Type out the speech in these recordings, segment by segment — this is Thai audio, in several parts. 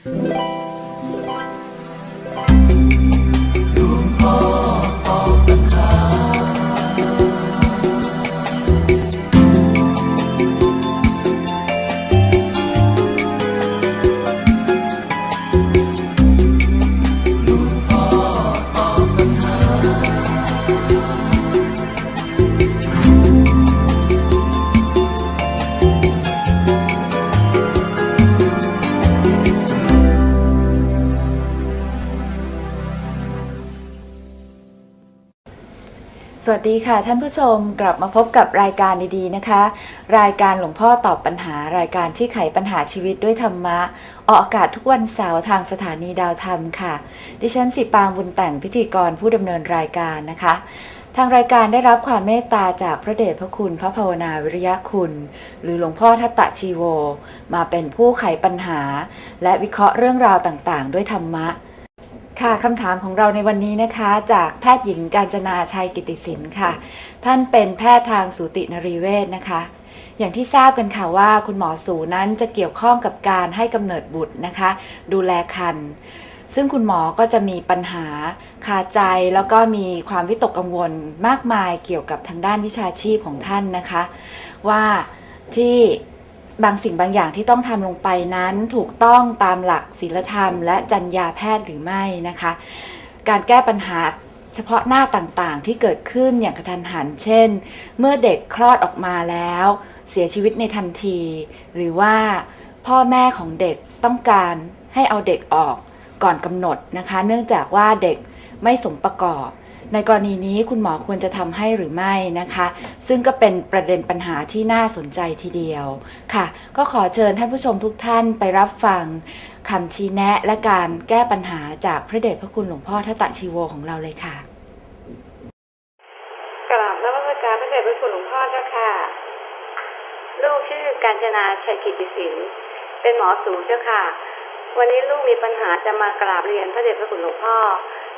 ส วัสดีค่ะท่านผู้ชมกลับมาพบกับรายการดีๆนะคะ รายการหลวงพ่อตอบปัญหารายการที่ไขปัญหาชีวิตด้วยธรรมะ ออกอากาศทุกวันเสาร์ทางสถานีดาวธรรมค่ะ ดิฉันสิปางบุญแต่งพิธีกรผู้ดำเนินรายการนะคะ ทางรายการได้รับความเมตตาจากพระเดชพระคุณพระภาวนาวิริยะคุณ หรือหลวงพ่อทัตตะชีโว มาเป็นผู้ไขปัญหา และวิเคราะห์เรื่องราวต่างๆ ด้วยธรรมะ ค่ะคำถามของเราในวันนี้นะคะ จากแพทย์หญิงการจนาชัยกิติสินค่ะ ท่านเป็นแพทย์ทางสูตินรีเวชนะคะ อย่างที่ทราบกันค่ะว่าคุณหมอสูนั้นจะเกี่ยวข้องกับการให้กำเนิดบุตรนะคะ ดูแลครรภ์ซึ่งคุณหมอก็จะมีปัญหาคาใจแล้วก็มีความวิตกกังวลมากมายเกี่ยวกับทางด้านวิชาชีพของท่านนะคะ ว่าที่ บางสิ่งบางอย่างที่ต้องทำลงไปนั้นถูกต้องตามหลักศีลธรรม และจรรยาแพทย์หรือไม่นะคะ การแก้ปัญหาเฉพาะหน้าต่างๆ ที่เกิดขึ้นอย่างกระทันหัน เช่น เมื่อเด็กคลอดออกมาแล้ว เสียชีวิตในทันที หรือว่าพ่อแม่ของเด็กต้องการให้เอาเด็กออกก่อนกำหนดนะคะ เนื่องจากว่าเด็กไม่สมประกอบ ในกรณีนี้คุณหมอควรจะทำให้หรือไม่นะคะ ซึ่งก็เป็นประเด็นปัญหาที่น่าสนใจทีเดียวค่ะ ก็ขอเชิญท่านผู้ชมทุกท่านไปรับฟังคำชี้แนะและการแก้ปัญหาจากพระเดชพระคุณหลวงพ่อทัตตะชีโวของเราเลยค่ะกราบนมัสการพระเดชพระคุณหลวงพ่อเจ้าค่ะลูกชื่อการจนาชัยกิติสินเป็นหมอสูงเจ้าค่ะ วันนี้ลูกมีปัญหาจะมากราบเรียนพระเดชพระคุณหลวงพ่อ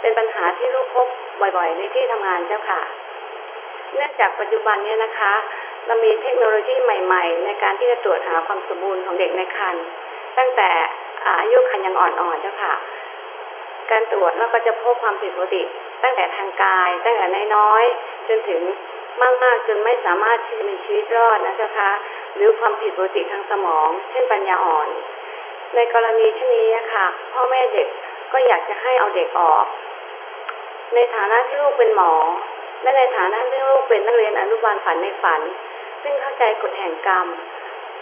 เป็นปัญหาที่ลูกพบบ่อยๆ ในที่ทำงานเจ้าค่ะ เนื่องจากปัจจุบันเนี้นะคะ เรามีเทคโนโลยีใหม่ ๆ ในการที่จะตรวจหาความสมบูรณ์ของเด็กในครรภ์ตั้งแต่อายุครรภ์ยังอ่อนๆเจ้าค่ะ การตรวจเราก็จะพบความผิดปกติ ตั้งแต่ทางกาย ตั้งแต่น้อยๆจนถึงมากๆจนไม่สามารถที่จะมีชีวิตรอดนะเจ้าคะหรือความผิดปกติทางสมอง เช่นปัญญาอ่อน ในกรณีเช่นนี้อะค่ะ พ่อแม่เด็กก็อยากจะให้เอาเด็กออก ในฐานะที่ลูกเป็นหมอ และในฐานะที่ลูกเป็นนักเรียนอนุบาลฝันในฝัน ซึ่งเข้าใจกฎแห่งกรรม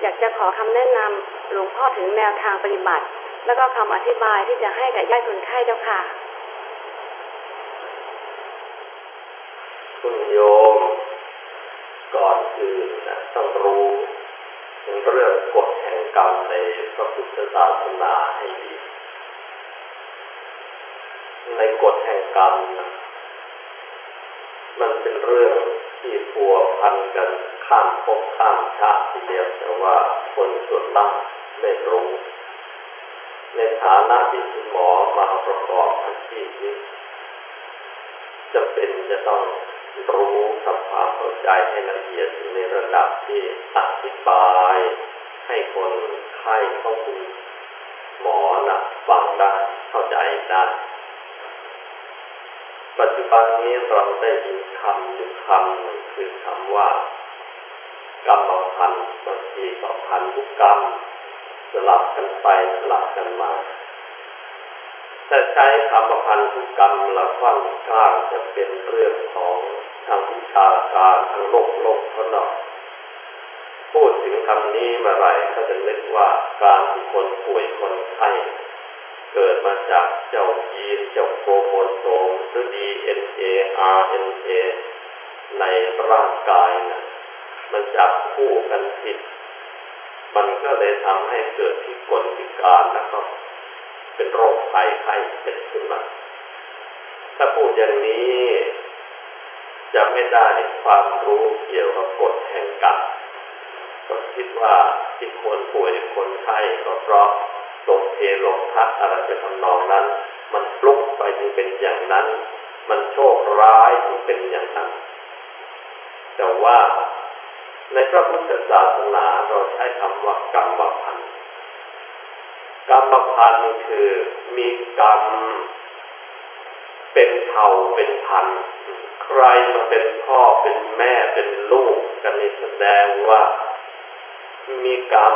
อยากจะขอคำแนะนำหลวงพ่อถึงแนวทางปฏิบัติ แล้วก็คำอธิบายที่จะให้กับญาติคนไข้เจ้าค่ะคุณโยมก่อนอื่นนะต้องรู้เรื่องกฎแห่งกรรมในพระพุทธศาสนาให้ดี ในกฎแห่งกรรมนะมันเป็นเรื่องที่พัวพันกันข้ามภพข้ามชาติทีเดียวแต่ว่าคนส่วนมากไม่รู้ ในฐานะที่คุณหมอมาประกอบอาชีพนี้จะเป็นจะต้องรู้ทำความเข้าใจให้ละเอียดในระดับที่อธิบายให้คนไข้เของคุณหมอนะฟังได้เข้าใจได้ ปัจจุบันนี้เราได้ยินคำอยู่คำหนึ่งคือคำว่ากรรมพันธ์บางทีก็พันธุกรรม สลับกันไปสลับกันมาถ้าใช้คำว่าพันธุกรรมละค่อนข้างจะเป็นเรื่องของทางวิชาการทางโลกโลกเขาหน่อยพูดถึงคำนี้มื่อไหร่ก็จะนึกว่าการที่คนป่วยคนไข้ เกิดมาจากเจ้ายีนเจ้าโครโมโซมหรือ DNA RNA ในร่างกายนะมันจับคู่กันผิด มันก็เลยทำให้เกิดพิกลพิการนะครับเป็นโรคภัยไข้เจ็บขึ้นมา ถ้าพูดอย่างนี้จะไม่ได้ความรู้เกี่ยวกับกฎแห่งกรรมก็คิดว่าที่คนป่วยคนไข้ก็เพราะ ลมเพลมพัดอะไรจะทำนองนั้น มันฟลุกไปจึงเป็นอย่างนั้น มันโชคร้ายจึงเป็นอย่างนั้น แต่ว่าในพระพุทธศาสนาเราใช้คำว่ากรรมพันธ์กรรมพันธ์คือมีกรรมเป็นเผ่าเป็นพันธ์ใครมาเป็นพ่อเป็นแม่เป็นลูกกันนี่แสดงว่า มีกรรม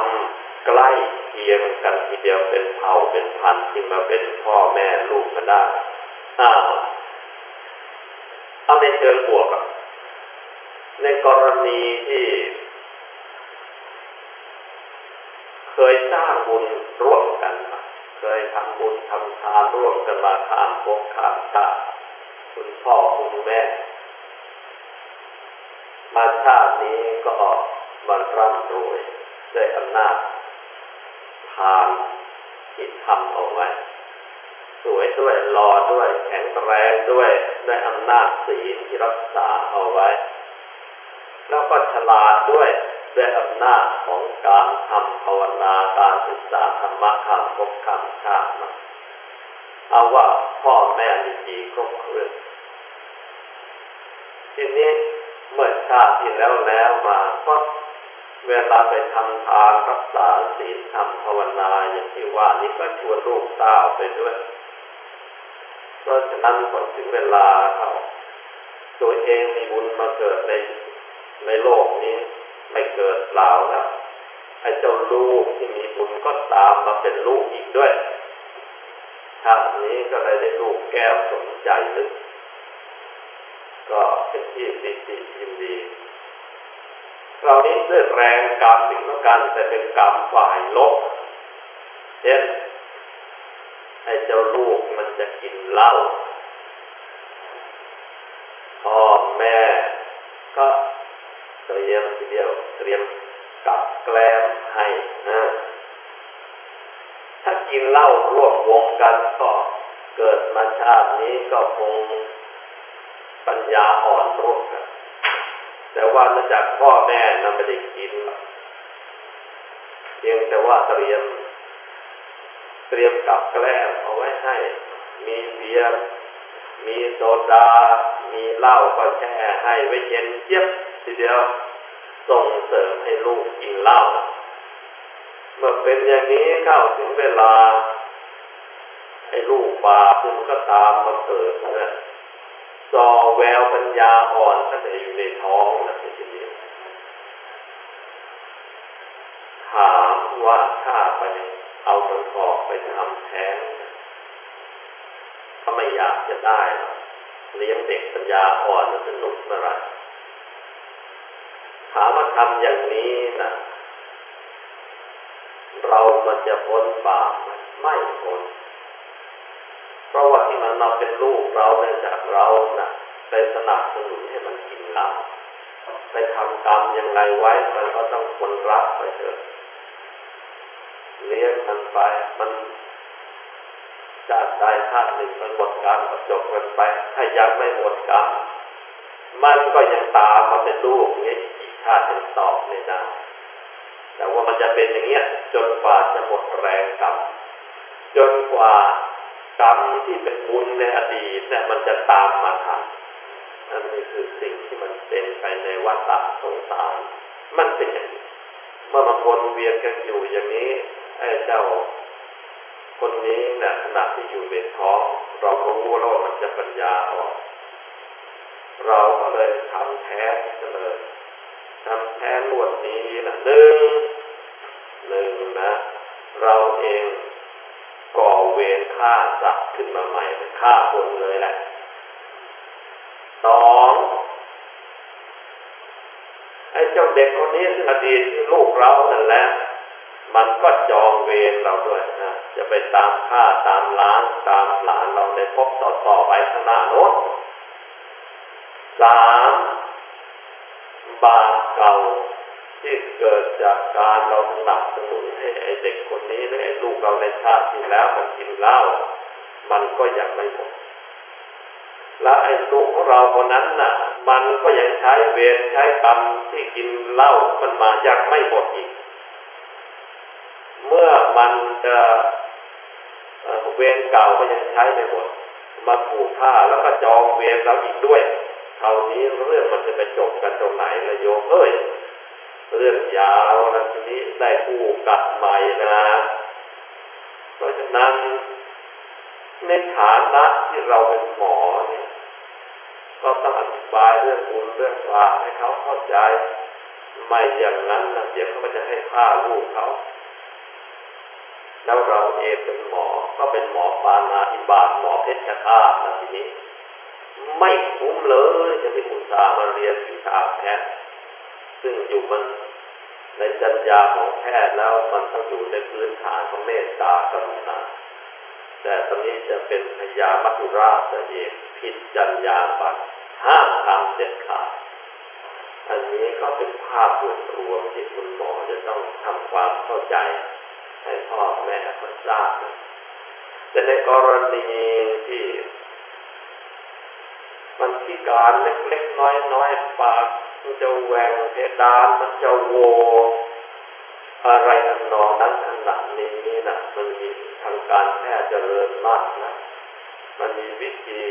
ใกล้ เคียงกันทีเดียวเป็นเผ่าเป็นพันธุ์ที่มาเป็นพ่อแม่ลูกกันได้อ้าวเอาในเชิงบวกในกรณีที่ เคยสร้างบุญร่วมกันมาเคยทำบุญทำทานร่วมกันมาข้ามภพข้ามชาติคุณพ่อคุณแม่ มาชาตินี้ก็มาร่ำรวยด้วยอำนาจ ทานที่ทำเอาไว้สวยด้วยหล่อด้วยแข็งแรงด้วยด้วยอำนาจศีลที่รักษาเอาไว้ แล้วก็ฉลาดด้วยด้วยอำนาจของการทำภาวนาการศึกษาธรรมะข้ามภพข้ามชาติเอาว่าพ่อแม่มีดีครบเครื่องทีนี้เมื่อชาติที่แล้วแล้วมาก็ เวลาไปทำทานรักษาศีลทำภาวนาอย่างที่ว่านี่ก็ชวนลูกเต้าไปด้วยเพราะฉะนั้นพอถึงเวลาเขาตัวเองมีบุญมาเกิดในในโลกนี้ไม่เกิดเปล่าแล้วไอ้เจ้าลูกที่มีบุญก็ตามมาเป็นลูกอีกด้วยชาตินี้ก็เลยได้ลูกแก้วสมใจนึกก็เป็นที่ปิติยินดี คราวนี้ด้วยแรงกรรมถึงล้วกันแต่เป็นกรรมฝ่ายลบเช่นไอ้เจ้าลูกมันจะกินเหล้าพ่อแม่ก็เตรียมทีเดียวเตรียมกับแกล้มให้นะถ้ากินเหล้าร่วมวงกันก็เกิดมาชาตินี้ก็คงปัญญาอ่อนร่วมกัน แต่ว่ามาจากพ่อแม่นั้นไม่ได้กิน เพียงแต่ว่าเตรียม เตรียมกับแกล้มเอาไว้ให้ มีเบียร์มีโซดา มีเหล้าก็แช่ให้ไว้เย็นเจี๊ยบทีเดียวส่งเสริมให้ลูกกินเหล้าเมื่อเป็นอย่างนี้เข้าถึงเวลาไอ้ลูกบาปมันก็ตามมาเกิดนะ ปัญญาอ่อนตั้งแต่อยู่ในท้องนะทีเดียวถามว่าถ้าไปเอามันออกไปทำแท้งถ้าไม่อยากจะได้หรอกเลี้ยงเด็กปัญญาอ่อนมันสนุกเมื่อไรถามมาทำอย่างนี้นะเรามันจะพ้นบาปไหมไม่พ้นเพราะว่าที่มันมาเป็นลูกเราเนื่องจากเรานะ่ะ ไปสนับสนุนให้มันกินเหล้าไปทำกรรมยังไงไว้ มันก็ต้องคนรับไปเถอะเลี้ยงมันไป มันชาติใดชาติหนึ่งมันหมดกรรมก็จบกันไป ถ้ายังไม่หมดกรรมมันก็ยังตามมาเป็นลูกนี้อีกชาติเป็นตอบไม่ได้แต่ว่ามันจะเป็นอย่างเงี้ย จนกว่าจะหมดแรงกรรมจนกว่ากรรมที่เป็นบุญในอดีตเนี่ยมันจะตามมาทัน นั่นนี่คือสิ่งที่มันเป็นไปในวัฏสงสาร มันเป็นอย่างนี้เมื่อมันวนเวียนกันอยู่อย่างนี้ไอ้เจ้า คนนี้เนี่ยขณะที่อยู่ในท้องเราก็รู้ว่ามันจะปัญญาออก เราก็เลยทำแท้กันเลยทำแท้นวดนี้นะหนึ่งหนึ่งนะ เราเองก่อเวรฆ่าสัตว์ขึ้นมาใหม่ฆ่าคนเลยแหละ สองไอ้เจ้าเด็กคนนี้ซึ่งอดีตลูกเรานั่นแหละมันก็จองเวรเราด้วยนะจะไปตามฆ่าตามล้างตามหลานเราในภพต่อต่อๆไปข้างหน้าโน้นสามบาปเก่าที่เกิดจากการเราสนับสนุนให้ไอ้เด็กคนนี้หรือไอ้ลูกเราในชาติที่แล้วมันกินเหล้ามันก็ยังไม่หมด แล้วไอ้ลูกของเราคนนั้นน่ะ มันก็ยังใช้เวรใช้กรรมที่กินเหล้ามันมายังไม่หมดอีก เมื่อมันจะเวรเก่าก็ยังใช้ไม่หมด มาผูกผ้าแล้วก็จองเวรเราอีกด้วยครานี้เรื่องมันจะไปจบกันตรงไหนละโยมเอ้ยเรื่องยาวนะทีนี้ได้คู่กัดใหม่นะราะฉะนั้นในฐานะที่เราเป็นหมอเนี่ย ก็ต้องอธิบายเรื่องบุญเรื่องบาปให้เขาเข้าใจ ไม่อย่างนั้นนะเดี๋ยวเขาจะให้ฆ่าลูกเขาแล้วเราเองเป็นหมอก็เป็นหมอปานาธิบาตหมอเพชฌฆาตนะทีนี้ ไม่คุ้มเลยจะไปอุตส่าห์มาเรียนวิชาแพทย์ซึ่งอยู่มันในจัญญาของแพทย์แล้วมันต้องอยู่ในพื้นฐานของเมตตากรุณา แต่ตอนนี้จะเป็นพยามัจจุราชเอกผิดจัญญาบัตรห้ามทำเด็ดขาดอันนี้ก็เป็นภาพรวมรวมที่คุณหมอจะต้องทำความเข้าใจ ให้พ่อแม่เขาทราบนะแต่ในกรณีที่มันพิการเล็กๆน้อยๆปากมันจะแหวงเพดานมันจะโว อะไรทำนนองนั้นขนาดนี้นะมันมี ทางการแพทย์เจริญมากนะ มันมีวิธี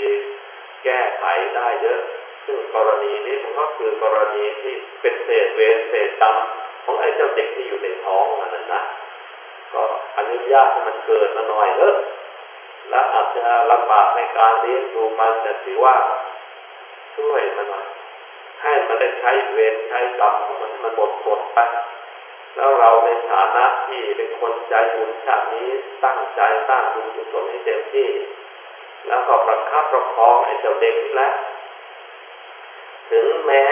แก้ไขได้เยอะ ซึ่งกรณีนี้มันก็คือกรณีที่เป็นเศษเวรเศษกรรมของไอ้เจ้าเด็กที่อยู่ในท้องนั่นนะก็อนุญาตให้มันเกิดมาหน่อยเถอะและอาจจะลำบากในการเลี้ยงดูมันแต่ถือว่าช่วยมันหน่อยให้มันได้ใช้เวรใช้กรรมของมันมันหมดหมดไป แล้วเราในฐานะที่เป็นคนใจบุญชาตินี้ตั้งใจสร้างบุญกุศลให้เต็มที่ แล้วก็ประคับประคองไอ้เจ้าเด็กนี่แหละถึงแม้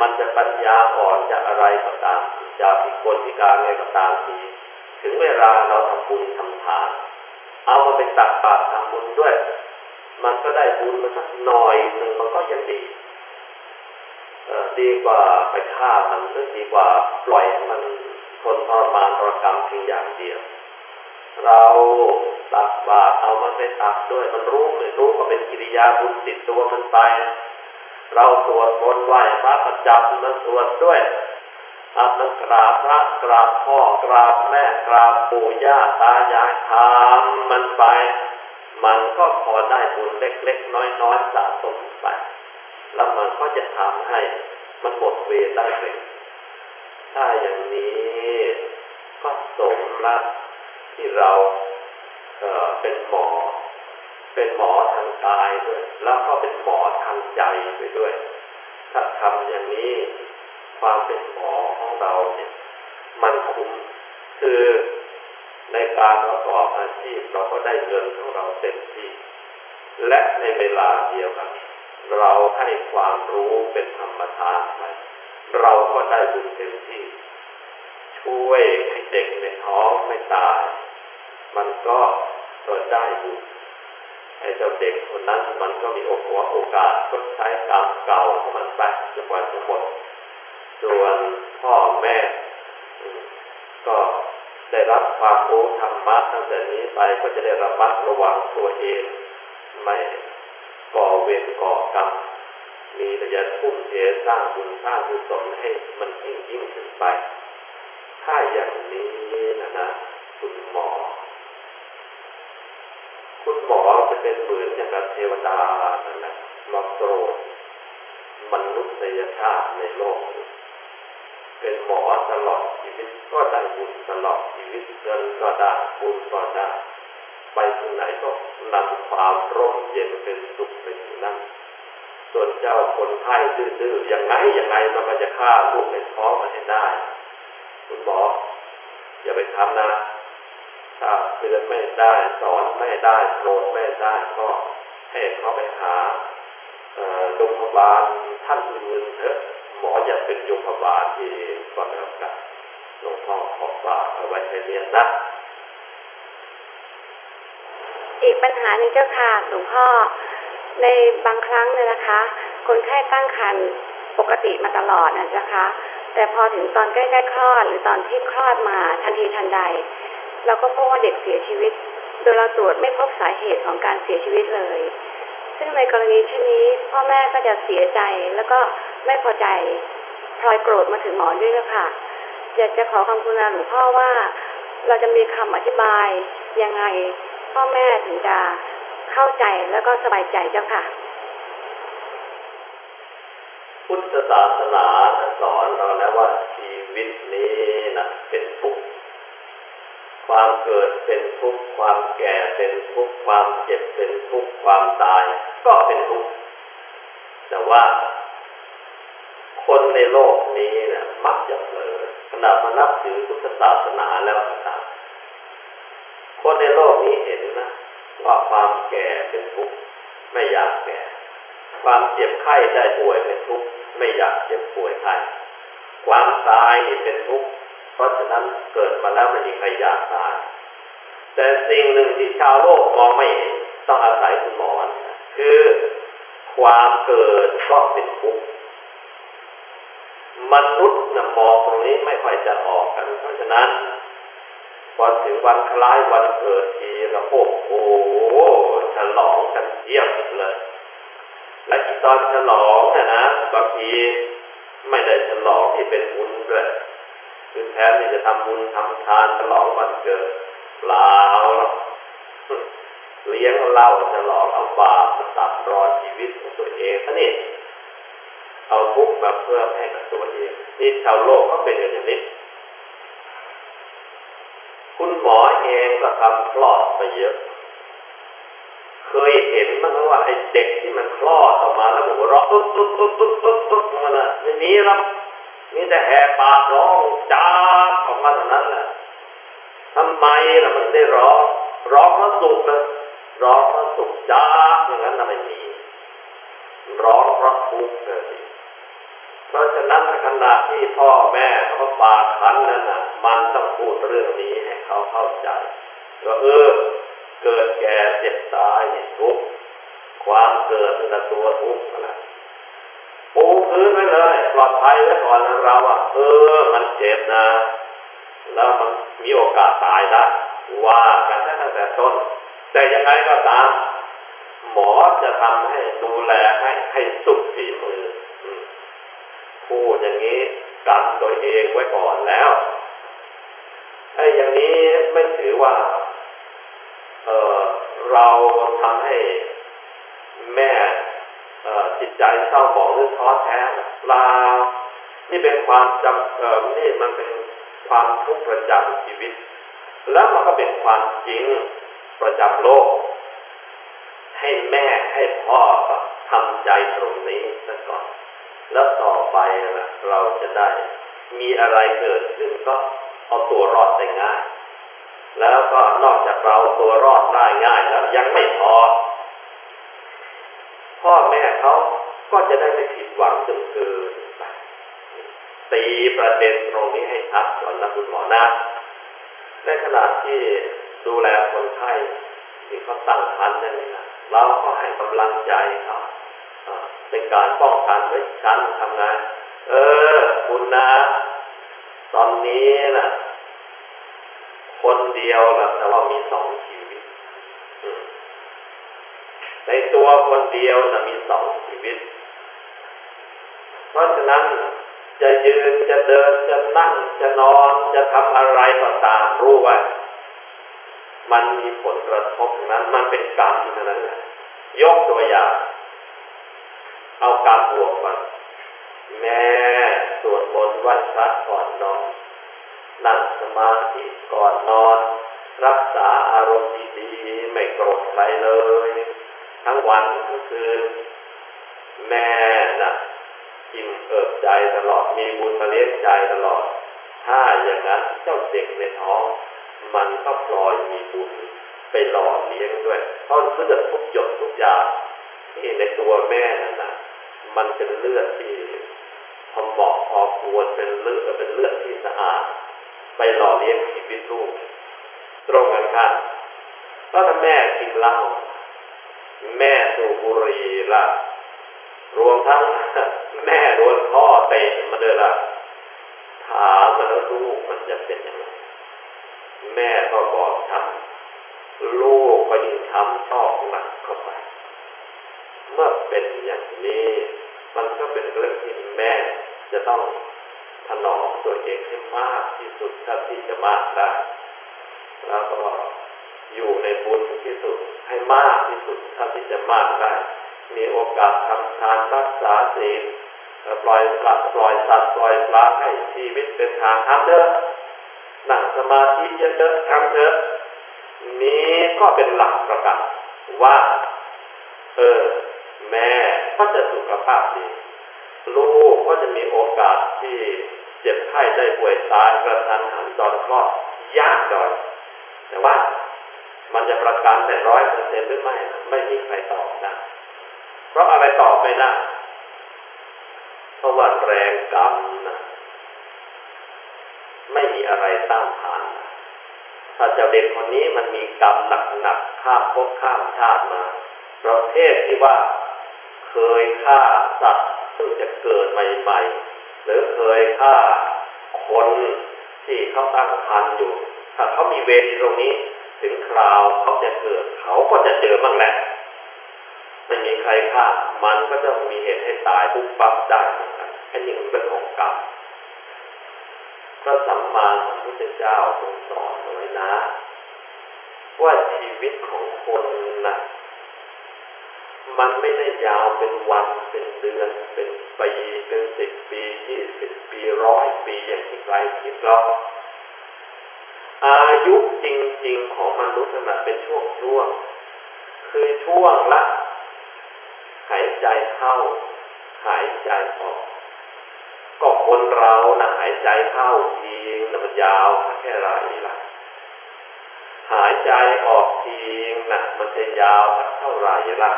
มันจะปัญญาอ่อนจากอะไรก็ตามจากพิกลพิการอะไรก็ตามทีถึงเวลาเราทำบุญทำทาน เอามาเป็นตักบาตรทำบุญด้วย มันก็ได้บุญมาสักหน่อยหนึ่งมันก็ยังดีเอ่อ ดีกว่าไปฆ่ามันหรือดีกว่าปล่อยให้มันทนทรมานทรกรรมเพียงอย่างเดียว เราตักบาตรเอามันไปตักด้วยมันรู้ไม่รู้ก็เป็นกิริยาบุญติดตัวมันไป เราสวดมนต์ไหว้พระประจำมันสวดด้วยอามันกราบพระกราบพ่อกราบแม่กราบปู่ย่าตายายทำมันไป มันก็พอได้บุญเล็กๆ น้อยๆสะสมไป แล้วมันก็จะทำให้ มันหมดเวรได้เร็วถ้าอย่างนี้ก็สมละที่เราเออเป็นหมอ เป็นหมอทางกายด้วย แล้วก็เป็นหมอทางใจไปด้วย ถ้าทำอย่างนี้ความเป็นหมอของเราเนี่ยมันคุ้มคือในการประกอบอาชีพเราก็ได้เงินของเราเต็มที่ และในเวลาเดียวกัน เราให้ความรู้เป็นธรรมทานไปเราก็ได้บุญเต็มที่ ช่วยให้เด็กในท้องไม่ตาย มันก็กิดได้บุญไอ้เจ้าเด็กคนนั้นมันก็มีโอกาสโอกาสชดใช้กรรมเก่าของมันไปจนกว่าจะหมดส่วนพ่อแม่ ก็ได้รับความรู้ธรรมะตั้งแต่นี้ไปก็จะได้ระมัดระวังตัวเอง ไม่ ก่อเวรก่อกรรมมีระยะทุ่มเทสร้างบุญสร้างกุศลให้มันยิ่งยิ่งขึ้นไป ถ้าอย่างนี้นะนะคุณหมอ คุณหมอจะเป็นเหมือนอย่างกับเทวดานั่นแหละมาโปรดมนุษยชาติในโลก เป็นหมอตลอดชีวิตก็ได้บุญตลอดชีวิตเงินก็ได้บุญก็ได้ ไปที่ไหนก็นำความร่มเย็นเป็นสุขไปที่นั่นส่วนเจ้าคนไข้ดื้อๆยังไงยังไงมันก็จะฆ่าลูกในท้องมันให้ได้ คุณหมออย่าไปทำนะ ถ้าเตือนไม่ได้สอนไม่ได้โปรดไม่ได้ก็ให้เขาไปหาโรงพยาบาลท่านอื่นเถอะหมออย่าเป็นโรงพยาบาลที่ก่อนแล้วกันหลวงพ่อขอฝากเอาไว้แค่นี้นะ อีกปัญหาหนึ่งเจ้าค่ะหลวงพ่อในบางครั้งเนี่ยนะคะ คนไข้ตั้งครรภ์ปกติมาตลอดนะเจ้าคะแต่พอถึงตอนใกล้ๆคลอด หรือตอนที่คลอดมาทันทีทันใด เราก็พบว่าเด็กเสียชีวิต โดยเราตรวจไม่พบสาเหตุของการเสียชีวิตเลย ซึ่งในกรณีเช่นนี้ พ่อแม่ก็จะเสียใจแล้วก็ไม่พอใจพลอยโกรธมาถึงหมอด้วยนะคะอยากจะขอคำกรุณาหลวงพ่อว่า เราจะมีคำอธิบายยังไง พ่อแม่ถึงจะเข้าใจแล้วก็สบายใจเจ้าค่ะ พุทธศาสนาสอนเราแล้วว่าชีวิตนี้นะเป็นทุกข์ความเกิดเป็นทุกข์ความแก่เป็นทุกข์ความเจ็บเป็นทุกข์ความตาย ก็เป็นทุกข์แต่ว่าคนในโลกนี้นี่ยมักจะเผลอขณะมานับถือพุทธศาสนาแล้วก็ตามคนในโลกนี้เห็น ว่าความแก่เป็นทุกข์ไม่อยากแก่ ความเจ็บไข้ได้ป่วยเป็นทุกข์ไม่อยากเจ็บป่วยไข้ความตายนี่เป็นทุกข์เพราะฉะนั้นเกิดมาแล้วไม่มีใครอยากตาย แต่สิ่งหนึ่งที่ชาวโลกมองไม่เห็นต้องอาศัยคุณหมอนคือความเกิดก็เป็นทุกข์มนุษย์นะมองตรงนี้ไม่ค่อยจะออกกัน เพราะฉะนั้น พอถึงวันคล้ายวันเกิดทีแล้วโอ้โหฉลองกันเยี่ยมเลย และตอนฉลองนี่ยนะบางทีไม่ได้ฉลองที่เป็นบุญด้วยคือแทนที่จะทำบุญทำทานฉลองวันเกิดเปล่าเลี้ยงเหล้าฉลองเอาบาปมาตัดรอนชีวิตของตัวเองซะนี่เอาทุกข์มาเพิ่มให้กับตัวเองนี่ชาวโลกก็เป็นอย่างนี้ หมอเองก็ทำคลอดไปเยอะ เคยเห็นมั้งว่าไอ้เด็กที่มันคลอดออกมาแล้วหัวเราะตุ๊ดตุ๊ดตุ๊ดตุ๊ดตุ๊ดตุ๊ดมันอะไม่มีหรอกมีแต่แหกปากร้องจ้าออกมาเท่านั้นแหละทำไมล่ะมันได้ร้องร้องเพราะสุขนะร้องเพราะสุขจ้าอย่างนั้นน่ะไม่มีร้องเพราะทุกข์เลย เพราะฉะนั้นขณะที่พ่อแม่เขาปากคันนั่นน่ะมันต้องพูดเรื่องนี้ให้เขาเข้าใจว่าเออเกิดแก่เจ็บตายเนี่ยทุกความเกิดเป็นตัวทุกข์นะปูพื้นไว้เลยปลอดภัยไว้ก่อนนะเราอะเออ มันเจ็บนะ แล้วมันมีโอกาสตายได้ว่ากันตั้งแต่ต้น แต่ยังไงก็ตาม หมอจะทำให้ดูแลให้ให้สุดฝีมืออ พูดอย่างนี้กันตัวเองไว้ก่อนแล้วไอ้อย่างนี้ไม่ถือว่าเออเราทำให้แม่จิตใจเศร้าหมองหรือท้อแท้ลานี่เป็นความจำเอ่อนี่มันเป็นความทุกข์ประจำชีวิต แล้วมันก็เป็นความจริงประจำโลก ให้แม่ให้พ่อทำใจตรงนี้ซะก่อน แล้วต่อไปนะเราจะได้มีอะไรเกิดขึ้นก็เอาตัวรอดได้ง่าย แล้วก็นอกจากเราตัวรอดได้ง่ายแล้วยังไม่พอ พ่อแม่เขาก็จะได้ไม่ผิดหวังจนเกินไปตีประเด็นตรงนี้ให้ชัดก่อนนะคุณหมอนะในขณะที่ดูแลคนไข้ที่เขาตั้งครรภ์นั่นเองนะเราก็ให้กำลังใจเขา เป็นการป้องกันไว้ชั้นทำงานเออ คุณนะ ตอนนี้นะคนเดียวนะแต่ว่ามีสองชีวิตในตัวคนเดียวนะมีสองชีวิต เพราะฉะนั้นจะยืนจะเดินจะนั่งจะนอนจะทำอะไรก็ตามรู้ไว้มันมีผลกระทบทั้งนั้น มันเป็นกรรมทั้งนั้นนะยกตัวอย่าง เอากรรบวกมาแม่สวดมนต์ไหว้พระก่อนนอน นั่งสมาธิก่อนนอน รักษาอารมณ์ดีๆไม่โกรธใครเลย ทั้งวันทั้งคืน แม่น่ะอิ่มเอิบใจตลอดมีบุญมาเลี้ยงใจตลอด ถ้าอย่างนั้นเจ้าเด็กในท้อง มันก็ปล่อยมีบุญไปหล่อเลี้ยงด้วยเพราะเลือดทุกหยดทุกอย่างที่ในตัวแม่นั่นนะ มันเป็นเลือดที่พอเหมาะพอควรเป็นเลือดเป็นเลือดที่สะอาด ไปหล่อเลี้ยงชีวิตลูก ตรงกันข้ามก็ถ้าแม่กินเหล้าแม่สูบบุหรี่ละรวมทั้งแม่โดนพ่อเตะมาเลยละถามมาแล้วลูกมันจะเป็นยังไงแม่ก็บอกทำลูกก็ยิ่งทำชอบหนักเข้าไป เมื่อเป็นอย่างนี้ มันก็เป็นเรื่องที่แม่จะต้องถนอมตัวเองให้มากที่สุดเท่าที่จะมากได้ แล้วก็อยู่ในบุญที่สุดให้มากที่สุดเท่าที่จะมากได้ มีโอกาสทำทานรักษาศีลปล่อยปละปล่อยสัตว์ปล่อยปลาให้ชีวิตเป็นทางทำเถอะนั่งสมาธิเยอะๆทำเถอะนี้ก็เป็นหลักประกันว่า เออ แม่ก็จะสุขภาพดี ลูกก็จะมีโอกาสที่เจ็บไข้ได้ป่วยตายกระทันหันตอนคลอดยากหน่อย แต่ว่ามันจะประกันแต่ร้อยเปอร์เซ็นต์หรือไม่นะไม่มีใครตอบนะเพราะอะไรตอบไม่ได้เพราะว่าแรงกรรมนะไม่มีอะไรต้านทานนะถ้าเจ้าเด็กคนนี้มันมีกรรมหนักๆข้ามภพข้ามชาติมาประเภทที่ว่า เคยฆ่าสัตว์ซึ่งจะเกิดใหม่ๆหรือเคยฆ่าคนที่เขาตั้งครรภ์อยู่ ถ้าเขามีเวรตรงนี้ ถึงคราวเขาจะเกิด เขาก็จะเจอบ้างแหละไม่มีใครฆ่ามันก็จะมีเหตุให้ตายปุ๊บปั๊บได้เหมือนกันอันนี้มันเป็นของกรรมพระสัมมาสัมพุทธเจ้าทรงสอนไว้นะ ว่าชีวิตของคนน่ะ มันไม่ได้ยาวเป็นวันเป็นเดือน เป็นปีเป็นสิบปียี่สิบปีร้อยปีอย่างที่ใครคิดหรอกอายุจริงๆของมนุษย์นั่นเป็นช่วงช่วงๆคือช่วงละ หายใจเข้า หายใจออก ก็คนเรานะหายใจเข้าทีนะมันยาวแค่ไหนล่ะหายใจออกทีนะมันจะยาวสักเท่าไรล่ะ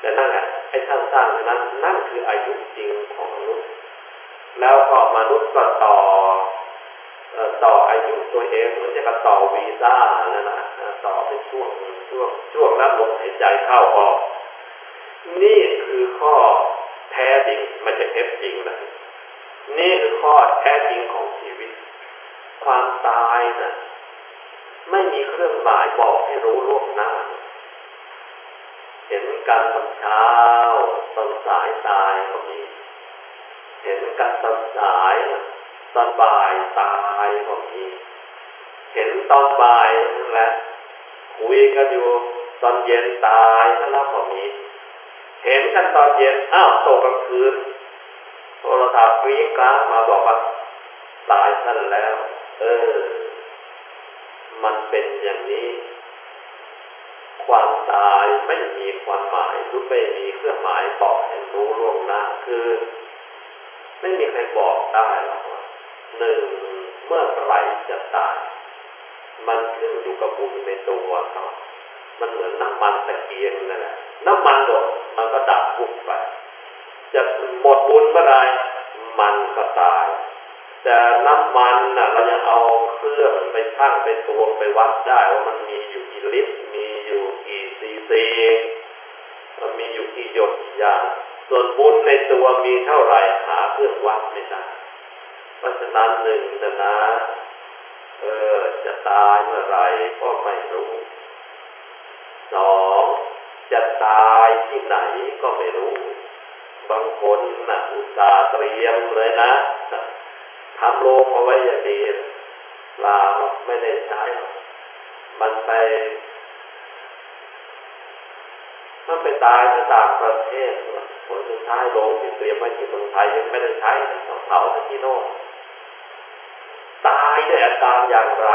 แต่นั่นแหละไอ้สั้นๆนั้นนั่นคืออายุจริงของมนุษย์ แล้วก็มนุษย์ก็ต่อเอ่อต่ออายุตัวเองเหมือนจะกับต่อวีซ่านั่นนะเอ่อต่อเป็นช่วงช่วงช่วงแล้วลมหายใจเข้าออก นี่คือข้อแท้จริงมันจะเท็จจริงนะนี่คือข้อแท้จริงของชีวิต ความตายนะ่ะไม่มีเครื่องหมายบอกให้รู้ล่วงหน้า กันตอนเช้าตอนสายตายก็มีเห็นกันตอนสายตอนบ่ายตายก็มีเห็นตอนบ่ายนั่นแหละคุยกันอยู่ตอนเย็นตายแล้วก็มีเห็นกันตอนเย็นอ้าวตกกลางคืนโทรศัพท์กรี๊งกราดมาบอกว่าตายท่านแล้ว เออ มันเป็นอย่างนี้ ความตายไม่มีความหมายหรือไม่มีเครื่องหมายบอกให้รู้ล่วงหน้าคือ ไม่มีใครบอกได้หรอกหนึ่งเมื่อไหรจะตาย มันขึ้นอยู่กับบุญในตัวเขามันเหมือนน้ำมันตะเกียงนั่นแหละน้ำมันหมดมันก็ดับบุญไป จะหมดบุญเมื่อไหรมันก็ตาย แต่น้ำมันน่ะเรายังเอาเครื่องไปชั่งไปตวงไปวัดได้ว่ามันมีอยู่กี่ลิตร มีอยู่กี่ซีซีมันมีอยู่กี่หยดกี่อย่างส่วนบุญในตัวมีเท่าไหร่หาเครื่องวัดไม่ได้เพราะฉะนั้นหนึ่งนะนะเออจะตายเมื่อไรก็ไม่รู้สองจะตายที่ไหนก็ไม่รู้ บางคนนะ่ะอุตส่าห์เตรียมเลยนะ ทำโลงเอาไว้อย่างดีลาไม่ได้ใช้หรอกมันไป มันไปตายที่ต่างประเทศผลสุดท้ายโลงที่เตรียมไว้ที่เมืองไทยยังไม่ได้ใช้ต้องเผาที่โน่นตายด้วยอาการอย่างไร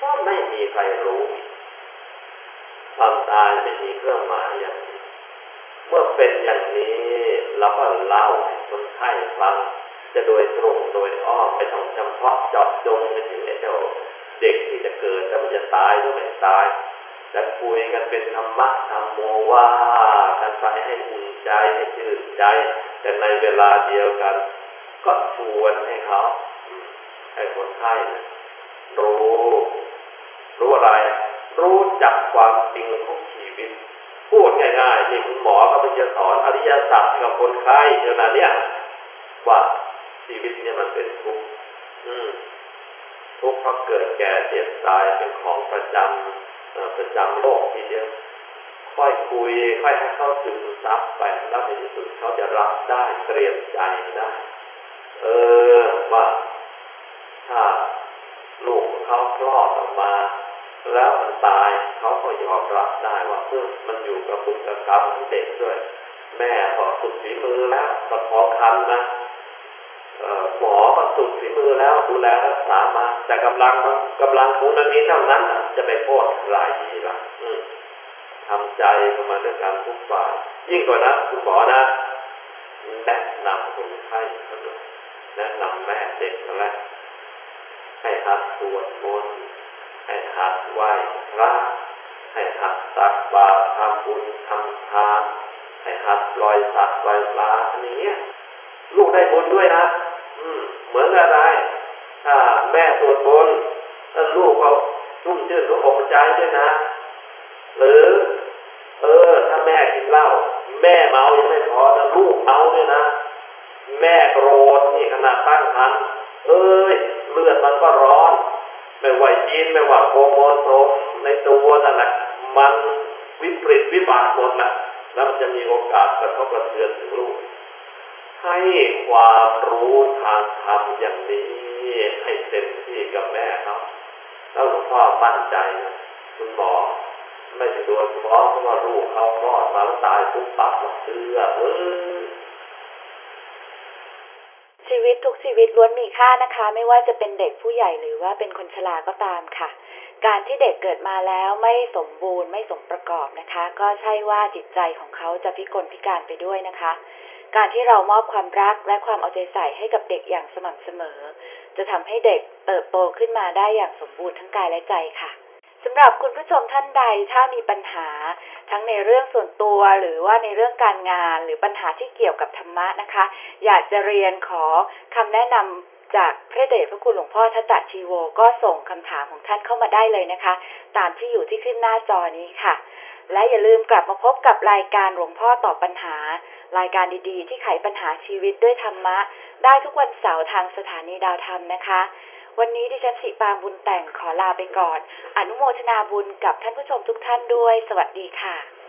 ก็ไม่มีใครรู้ความตายไม่มีเครื่องหมายอย่างนี้เมื่อเป็นอย่างนี้เราก็เล่าให้คนไข้ฟัง จะโดยตรงโดยอ้อมไม่ต้องจำเพาะเจาะจงไปถึงไอ้เจ้าเด็กที่จะเกิดแล้วมันจะตายหรือไม่ตายจะคุยกันเป็นธรรมะธรรมโมว่ากันไปให้อุ่นใจให้ชื่นใจ แต่ในเวลาเดียวกัน ก็ชวนให้เขาให้คนไข้นะรู้ รู้อะไร รู้จักความจริงของชีวิต พูดง่ายๆนี่คุณหมอก็เป็นจะสอนอริยสัจกับคนไข้เท่านั้นเนี่ยว่า ชีวิตเนี่ยมันเป็นทุกข์ทุกข์เพราะเกิดแก่เจ็บตายเป็นของประจำประจำโลกทีเดียวค่อยคุยค่อยให้เขาซึมซับไปแล้วในที่สุดเขาจะรับได้เตรียมใจได้เออว่าถ้าลูกเขาคลอดออกมา แล้วมันตายเขาก็ยอมรับได้ว่าเออมันอยู่กับบุญกับกรรมของเด็กด้วย แม่ก็สุดฝีมือแล้วประคองคันนะ หมอก็สุดฝีมือแล้วดูแลรักษามาแต่กำลังกำลังคุณอันนี้เท่านั้นจะไปโทษใครล่ะอืมทำใจเข้ามาด้วยการทุกฝ่าย ยิ่งกว่านั้นคุณหมอนะ แนะนำคนไข้เขาด้วยแนะนำแม่เด็กนั่นแหละให้หัดสวดมนต์ให้หัดไหว้พระให้หัดตักบาตรทำบุญทำทานให้หัดปล่อยสัตว์ปล่อยปลาอันนี้เนี่ยลูกได้บุญด้วยนะ เหมือนอะไรถ้าแม่สวดมนต์ถ้าลูกก็ชุ่มชื่นหัวอกใจด้วยนะ หรือ เออ ถ้าแม่กินเหล้าแม่เมายังไม่พอนะลูกเมาเนี่ยนะ แม่โกรธนี่ขนาดตั้งครรภ์เอ้ยเลือดมันก็ร้อน ไม่ว่ายีนไม่ว่าโฮอร์โมนโตในตัวนั่นแหละมันวิปริตวิบากหมดนะแล้วมันจะมีโอกาสกระทบกระเทือนถึงลูก ให้ความรู้ทางธรรมอย่างนี้ให้เต็มที่กับแม่เขาแล้วหลวงพ่อมั่นใจนะคุณหมอไม่ใช่โดนฟ้อเพราะว่าลูกเขาคลอดมาแล้วตายปุ๊บปับหรอกเชื่อเว้ยชีวิตทุกชีวิตล้วนมีค่านะคะ ไม่ว่าจะเป็นเด็กผู้ใหญ่หรือว่าเป็นคนชราก็ตามค่ะ การที่เด็กเกิดมาแล้วไม่สมบูรณ์ไม่สมประกอบนะคะ ก็ใช่ว่าจิตใจของเขาจะพิกลพิการไปด้วยนะคะ การที่เรามอบความรักและความเอาใจใส่ให้กับเด็กอย่างสม่ำเสมอ จะทำให้เด็กเติบโตขึ้นมาได้อย่างสมบูรณ์ทั้งกายและใจค่ะสำหรับคุณผู้ชมท่านใดถ้ามีปัญหา ทั้งในเรื่องส่วนตัวหรือว่าในเรื่องการงานหรือปัญหาที่เกี่ยวกับธรรมะนะคะ อยากจะเรียนขอคำแนะนำจากพระเดชพระคุณหลวงพ่อทัตตชีโว ก็ส่งคำถามของท่านเข้ามาได้เลยนะคะ ตามที่อยู่ที่ขึ้นหน้าจอนี้ค่ะ และอย่าลืมกลับมาพบกับรายการหลวงพ่อตอบปัญหา รายการดีๆ ที่ไขปัญหาชีวิตด้วยธรรมะ ได้ทุกวันเสาร์ทางสถานีดาวธรรมนะคะ วันนี้ดิฉันสิปางบุญแต่งขอลาไปก่อน อนุโมทนาบุญกับท่านผู้ชมทุกท่านด้วย สวัสดีค่ะ